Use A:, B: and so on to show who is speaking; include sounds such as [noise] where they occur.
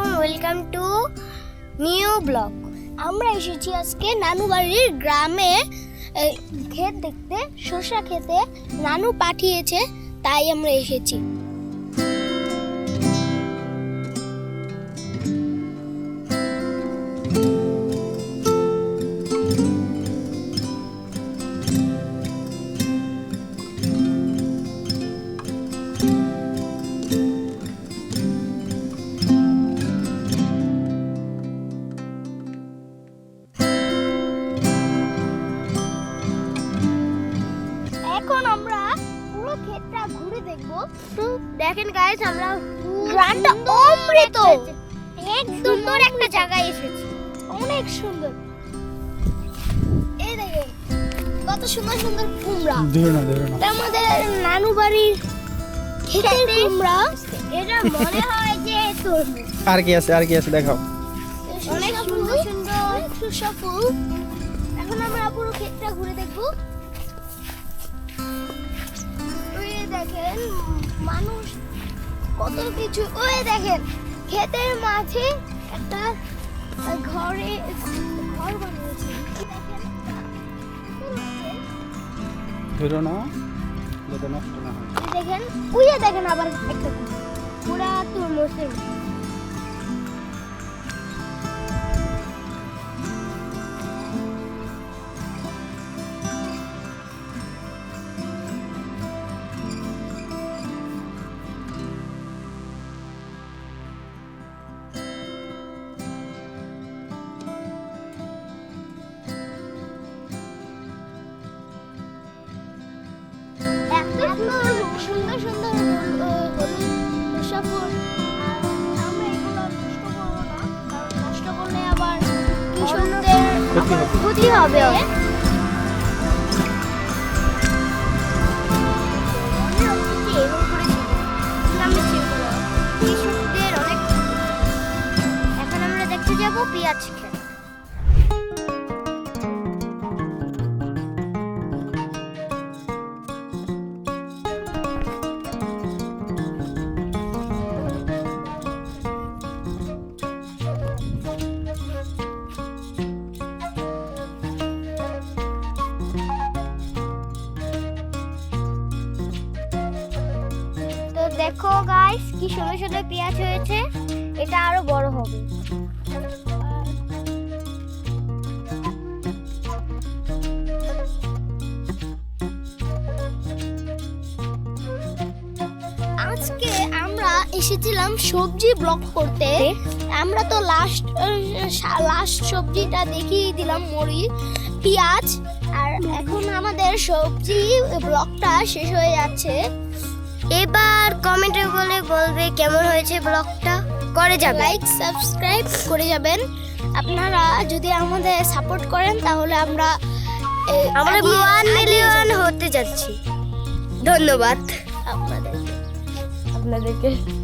A: আসসালামাইকুম welcome to new block আমরা এসেছি আজকে নানু বাড়ির গ্রামে ক্ষেত দেখতে, শসা খেতে নানু পাঠিয়েছে, তাই আমরা এসেছি। দেখেন গাইস আমরা গ্রামটা অমৃত! এক সুন্দর একটা জায়গায় এসেছি। অনেক সুন্দর। এই দেখেন কত সুন্দর সুন্দর কুমড়া।
B: ধরে না ধরে না।
A: আমাদের নানু বাড়ির ক্ষেতের কুমড়া। এটা মনে [laughs] হয় যে তরমুজ।
B: আর কি আছে আর কি আছে দেখাও।
A: অনেক সুন্দর সুন্দর। সুস্বাদু এখন আমরা পুরো ক্ষেতটা ঘুরে দেখব। দেখেন মানুষ কত কিছু ওই দেখেন ক্ষেতের মাঝে একটা ঘরে ঘর বানিয়েছে দেখেন
B: উইয়া না
A: দেখেন উইয়ে দেখেন আবার একটা পুরা তোর মতো।
B: ক্ষতি হবে।
A: ক্ষতি হবে এখন আমরা দেখতে যাব পেঁয়াজ দেখো গাইস কি সুন্দর সুন্দর পেঁয়াজ হয়েছে। এটা আরও বড় হবে। আজকে আমরা এসেছিলাম সবজি ব্লক করতে। আমরা তো লাস্ট লাস্ট সবজিটা দেখিয়ে দিলাম মরি পেঁয়াজ আর এখন আমাদের সবজি ব্লকটা শেষ হয়ে যাচ্ছে। এবার কমেন্টে বলে বলবে কেমন হয়েছে ব্লগটা। করে যাবে। লাইক সাবস্ক্রাইব করে যাবেন। আপনারা যদি আমাদের সাপোর্ট করেন তাহলে আমরা আমরা ওয়ান মিলিয়ন হতে যাচ্ছি। ধন্যবাদ। আপনাদের আপনাদেরকে।